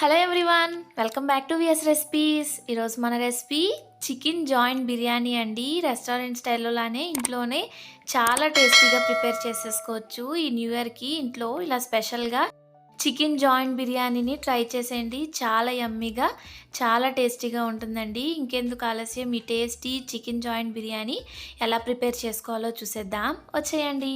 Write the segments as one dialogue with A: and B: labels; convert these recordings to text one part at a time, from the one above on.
A: Hello everyone welcome back to VS recipes ఈరోజు మన recipe chicken joint biryani అండి. Restaurant స్టైల్లో లానే ఇంట్లోనే చాలా టేస్టీగా ప్రిపేర్ చేసేసుకోవచ్చు. ఈ న్యూ ఇయర్కి ఇంట్లో ఇలా స్పెషల్గా చికెన్ జాయింట్ బిర్యానీని ట్రై చేసేయండి. చాలా యమ్మీగా చాలా టేస్టీగా ఉంటుందండి. ఇంకెందుకు ఆలస్యం ఈ టేస్టీ చికెన్ జాయింట్ బిర్యానీ ఎలా ప్రిపేర్ చేసుకోవాలో చూసేద్దాం. వచ్చేయండి.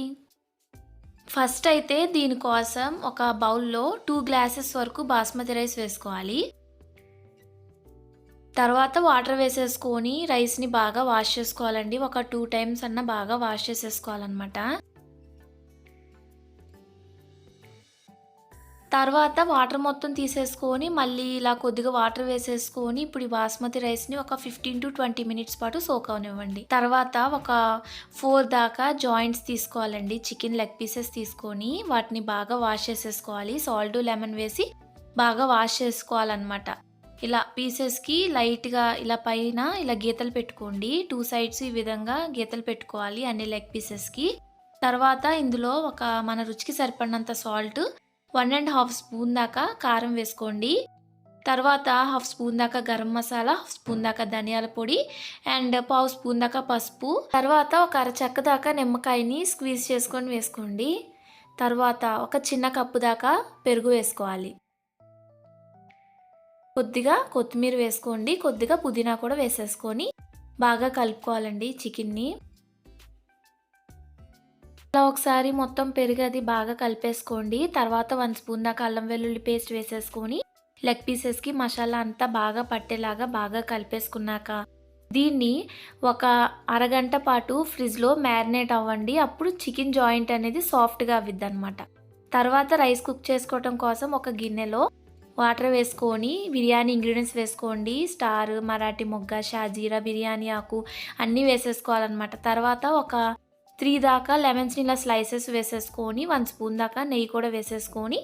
A: ఫస్ట్ అయితే దీనికోసం ఒక బౌల్లో టూ గ్లాసెస్ వరకు బాస్మతి రైస్ వేసుకోవాలి. తర్వాత వాటర్ వేసేసుకొని రైస్ని బాగా వాష్ చేసుకోవాలండి. ఒక టూ టైమ్స్ అన్న బాగా వాష్ చేసేసుకోవాలన్నమాట. తర్వాత వాటర్ మొత్తం తీసేసుకొని మళ్ళీ ఇలా కొద్దిగా వాటర్ వేసేసుకొని ఇప్పుడు ఈ బాస్మతి రైస్ని ఒక ఫిఫ్టీన్ టు ట్వంటీ మినిట్స్ పాటు సోక్ అవనివ్వండి. తర్వాత ఒక ఫోర్ దాకా జాయింట్స్ తీసుకోవాలండి. చికెన్ లెగ్ పీసెస్ తీసుకొని వాటిని బాగా వాష్ చేసేసుకోవాలి. సాల్ట్ లెమన్ వేసి బాగా వాష్ చేసుకోవాలన్నమాట. ఇలా పీసెస్కి లైట్గా ఇలా పైన ఇలా గీతలు పెట్టుకోండి. టూ సైడ్స్ ఈ విధంగా గీతలు పెట్టుకోవాలి అన్ని లెగ్ పీసెస్కి తర్వాత ఇందులో ఒక మన రుచికి సరిపడినంత salt one and half spoon దాకా కారం వేసుకోండి. తర్వాత హాఫ్ స్పూన్ దాకా గరం మసాలా హాఫ్ స్పూన్ దాకా ధనియాల పొడి అండ్ పావు స్పూన్ దాకా పసుపు. తర్వాత ఒక అర చెక్క దాకా నిమ్మకాయని స్క్వీజ్ చేసుకొని వేసుకోండి. తర్వాత ఒక చిన్న కప్పు దాకా పెరుగు వేసుకోవాలి. కొద్దిగా కొత్తిమీర వేసుకోండి. కొద్దిగా పుదీనా కూడా వేసేసుకొని బాగా కలుపుకోవాలండి చికెన్ని. ఇలా ఒకసారి మొత్తం పెరిగది బాగా కలిపేసుకోండి. తర్వాత వన్ స్పూన్ దాకా అల్లం వెల్లుల్లి పేస్ట్ వేసేసుకొని లెగ్ పీసెస్కి మసాలా అంతా బాగా పట్టేలాగా బాగా కలిపేసుకున్నాక దీన్ని ఒక అరగంట పాటు ఫ్రిడ్జ్లో మ్యారినేట్ అవ్వండి. అప్పుడు చికెన్ జాయింట్ అనేది సాఫ్ట్గా అవ్విద్ది అనమాట తర్వాత రైస్ కుక్ చేసుకోవటం కోసం ఒక గిన్నెలో వాటర్ వేసుకొని బిర్యానీ ఇంగ్రీడియంట్స్ వేసుకోండి. స్టార్ మరాఠీ మొగ్గ షాజీరా బిర్యానీ ఆకు అన్నీ వేసేసుకోవాలన్నమాట. తర్వాత ఒక త్రీ దాకా లెమన్స్ని ఇలా స్లైసెస్ వేసేసుకొని వన్ స్పూన్ దాకా నెయ్యి కూడా వేసేసుకొని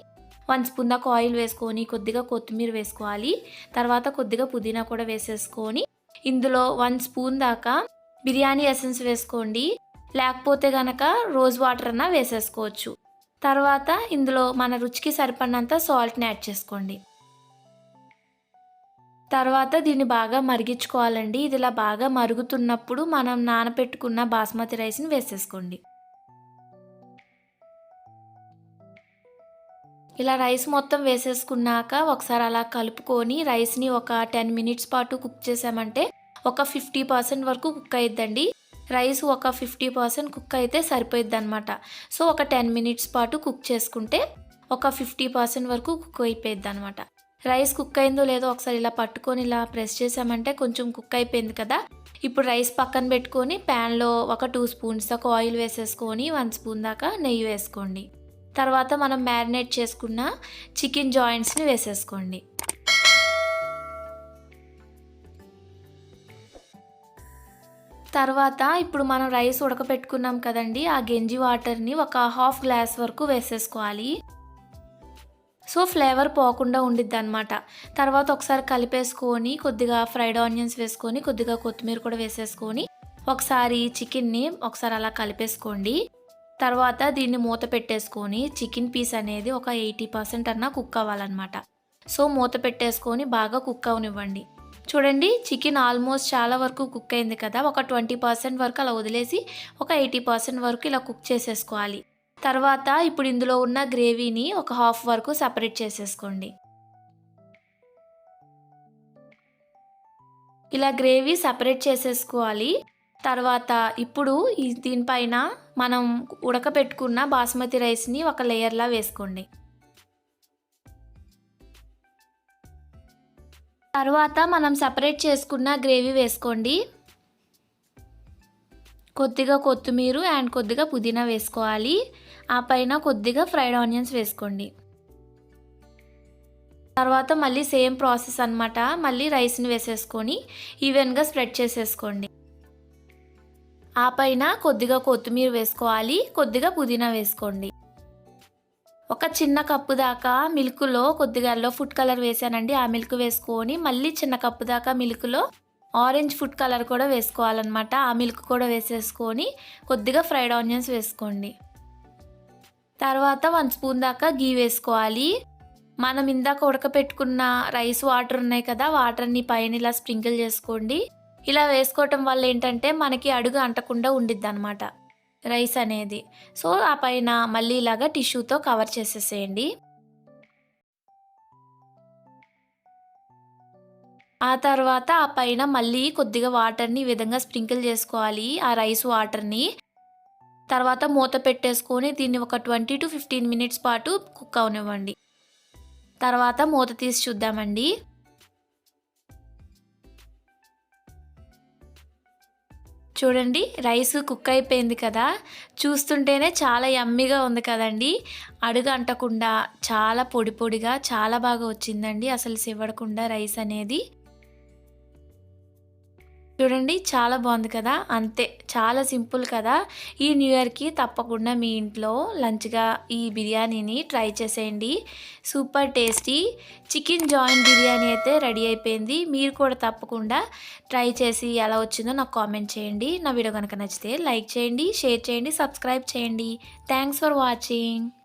A: వన్ స్పూన్ దాకా ఆయిల్ వేసుకొని కొద్దిగా కొత్తిమీర వేసుకోవాలి. తర్వాత కొద్దిగా పుదీనా కూడా వేసేసుకొని ఇందులో వన్ స్పూన్ దాకా బిర్యానీ ఎసెన్స్ వేసుకోండి. లేకపోతే గనక రోజ్ వాటర్ అన్నా వేసేసుకోవచ్చు. తర్వాత ఇందులో మన రుచికి సరిపడినంత సాల్ట్ని యాడ్ చేసుకోండి. తర్వాత దీన్ని బాగా మరిగించుకోవాలండి. ఇది ఇలా బాగా మరుగుతున్నప్పుడు మనం నానపెట్టుకున్న బాస్మతి రైస్ని వేసేసుకోండి. ఇలా రైస్ మొత్తం వేసేసుకున్నాక ఒకసారి అలా కలుపుకొని రైస్ని ఒక టెన్ మినిట్స్ పాటు కుక్ చేసామంటే ఒక ఫిఫ్టీ పర్సెంట్ వరకు కుక్ అయిద్దండి. రైస్ ఒక ఫిఫ్టీ పర్సెంట్ కుక్ అయితే సరిపోయిద్ది అనమాట సో ఒక టెన్ మినిట్స్ పాటు కుక్ చేసుకుంటే ఒక ఫిఫ్టీ పర్సెంట్ వరకు కుక్ అయిపోయిద్ది అనమాట రైస్ కుక్ అయిందో లేదో ఒకసారి ఇలా పట్టుకొని ఇలా ప్రెస్ చేసామంటే కొంచెం కుక్ అయిపోయింది కదా. ఇప్పుడు రైస్ పక్కన పెట్టుకొని ప్యాన్లో ఒక టూ స్పూన్స్ దాకా ఆయిల్ వేసేసుకొని వన్ స్పూన్ దాకా నెయ్యి వేసుకోండి. తర్వాత మనం మ్యారినేట్ చేసుకున్న చికెన్ జాయింట్స్ని వేసేసుకోండి. తర్వాత ఇప్పుడు మనం రైస్ ఉడకపెట్టుకున్నాం కదండి ఆ గెంజి వాటర్ని ఒక హాఫ్ గ్లాస్ వరకు వేసేసుకోవాలి. సో ఫ్లేవర్ పోకుండా ఉండిద్ది అనమాట తర్వాత ఒకసారి కలిపేసుకొని కొద్దిగా ఫ్రైడ్ ఆనియన్స్ వేసుకొని కొద్దిగా కొత్తిమీర కూడా వేసేసుకొని ఒకసారి చికెన్ని ఒకసారి అలా కలిపేసుకోండి. తర్వాత దీన్ని మూత పెట్టేసుకొని చికెన్ పీస్ అనేది ఒక ఎయిటీ పర్సెంట్ అన్నా కుక్ అవ్వాలన్నమాట. సో మూత పెట్టేసుకొని బాగా కుక్ అవనివ్వండి. చూడండి చికెన్ ఆల్మోస్ట్ చాలా వరకు కుక్ అయింది కదా ఒక ట్వంటీ పర్సెంట్ వరకు అలా వదిలేసి ఒక ఎయిటీ పర్సెంట్ వరకు ఇలా కుక్ చేసేసుకోవాలి. తర్వాత ఇప్పుడు ఇందులో ఉన్న గ్రేవీని ఒక హాఫ్ వరకు సపరేట్ చేసేసుకోండి. ఇలా గ్రేవీ సపరేట్ చేసేసుకోవాలి. తర్వాత ఇప్పుడు ఈ దీనిపైన మనం ఉడకపెట్టుకున్న బాస్మతి రైస్ని ఒక లేయర్లా వేసుకోండి. తర్వాత మనం సపరేట్ చేసుకున్న గ్రేవీ వేసుకోండి. కొద్దిగా కొత్తిమీర అండ్ కొద్దిగా పుదీనా వేసుకోవాలి. ఆ పైన కొద్దిగా ఫ్రైడ్ ఆనియన్స్ వేసుకోండి. తర్వాత మళ్ళీ సేమ్ ప్రాసెస్ అనమాట మళ్ళీ రైస్ని వేసేసుకొని ఈవెన్గా స్ప్రెడ్ చేసేసుకోండి. ఆ పైన కొద్దిగా కొత్తిమీర వేసుకోవాలి. కొద్దిగా పుదీనా వేసుకోండి. ఒక చిన్న కప్పు దాకా మిల్క్లో కొద్దిగా ఎల్లో ఫుడ్ కలర్ వేసానండి. ఆ మిల్క్ వేసుకొని మళ్ళీ చిన్న కప్పు దాకా మిల్క్లో ఆరెంజ్ ఫుడ్ కలర్ కూడా వేసుకోవాలన్నమాట. ఆ మిల్క్ కూడా వేసేసుకొని కొద్దిగా ఫ్రైడ్ ఆనియన్స్ వేసుకోండి. తర్వాత వన్ స్పూన్ దాకా గీ వేసుకోవాలి. మనం ఇందాక ఉడకపెట్టుకున్న రైస్ వాటర్ ఉన్నాయి కదా వాటర్ని పైన ఇలా స్ప్రింకిల్ చేసుకోండి. ఇలా వేసుకోవటం వల్ల ఏంటంటే మనకి అడుగు అంటకుండా ఉండిద్ది అనమాట రైస్ అనేది. సో ఆ పైన మళ్ళీ ఇలాగా టిష్యూతో కవర్ చేసేసేయండి. ఆ తర్వాత ఆ పైన మళ్ళీ కొద్దిగా వాటర్ని ఈ విధంగా స్ప్రింకిల్ చేసుకోవాలి ఆ రైస్ వాటర్ని. తర్వాత మూత పెట్టేసుకొని దీన్ని ఒక ట్వంటీ టు ఫిఫ్టీన్ మినిట్స్ పాటు కుక్ అవనివ్వండి. తర్వాత మూత తీసి చూద్దామండి. చూడండి రైస్ కుక్ అయిపోయింది కదా. చూస్తుంటేనే చాలా యమ్మీగా ఉంది కదండి. అడుగు అంటకుండా చాలా పొడి పొడిగా చాలా బాగా వచ్చిందండి అసలు సివ్వడకుండా రైస్ అనేది. చూడండి చాలా బాగుంది కదా? అంతే చాలా సింపుల్ కదా? ఈ న్యూ ఇయర్కి తప్పకుండా మీ ఇంట్లో లంచ్గా ఈ బిర్యానీని ట్రై చేసేయండి. Super tasty. Chicken joint biryani అయితే రెడీ అయిపోయింది. మీరు కూడా తప్పకుండా ట్రై చేసి ఎలా వచ్చిందో నాకు కామెంట్ చేయండి. నా వీడియో కనుక నచ్చితే లైక్ చేయండి షేర్ చేయండి సబ్స్క్రైబ్ చేయండి. Thanks for watching.